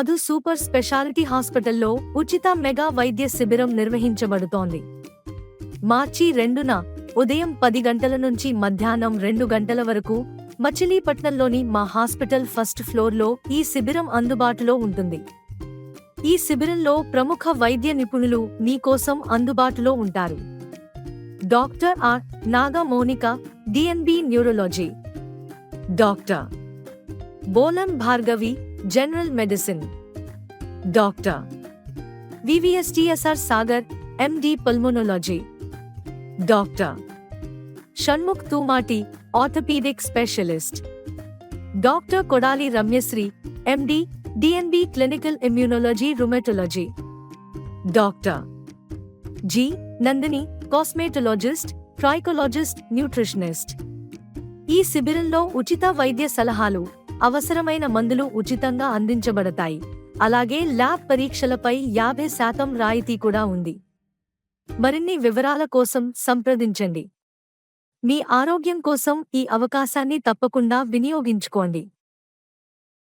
Madhu super speciality హాస్పిటల్లో ఉచిత mega వైద్య శిబిరం నిర్వహించబడుతోంది. మార్చి రెండున ఉదయం పది గంటల నుంచి మధ్యాహ్నం రెండు గంటల వరకు మచిలీపట్నంలోని మా హాస్పిటల్ ఫస్ట్ ఫ్లోర్లో ఈ శిబిరం అందుబాటులో ఉంటుంది. ఈ శిబిరంలో ప్రముఖ వైద్య నిపుణులు మీకోసం అందుబాటులో ఉంటారు. Doctor R Naga Monika DNB neurology. Doctor Bolam Bhargavi general medicine doctor VVSTSR Sagar MD pulmonology doctor Shanmukh Tumati orthopaedic specialist doctor Kodali Ramyasri MD DNB clinical immunology rheumatology doctor G Nandini cosmetologist trichologist nutritionist ఈ శిబిరంలో ఉచిత వైద్య సలహాలు అవసరమైన మందులు ఉచితంగా అందించబడతాయి. అలాగే ల్యాబ్ పరీక్షలపై యాభై శాతం రాయితీ కూడా ఉంది. మరిన్ని వివరాల కోసం సంప్రదించండి. మీ ఆరోగ్యం కోసం ఈ అవకాశాన్ని తప్పకుండా వినియోగించుకోండి.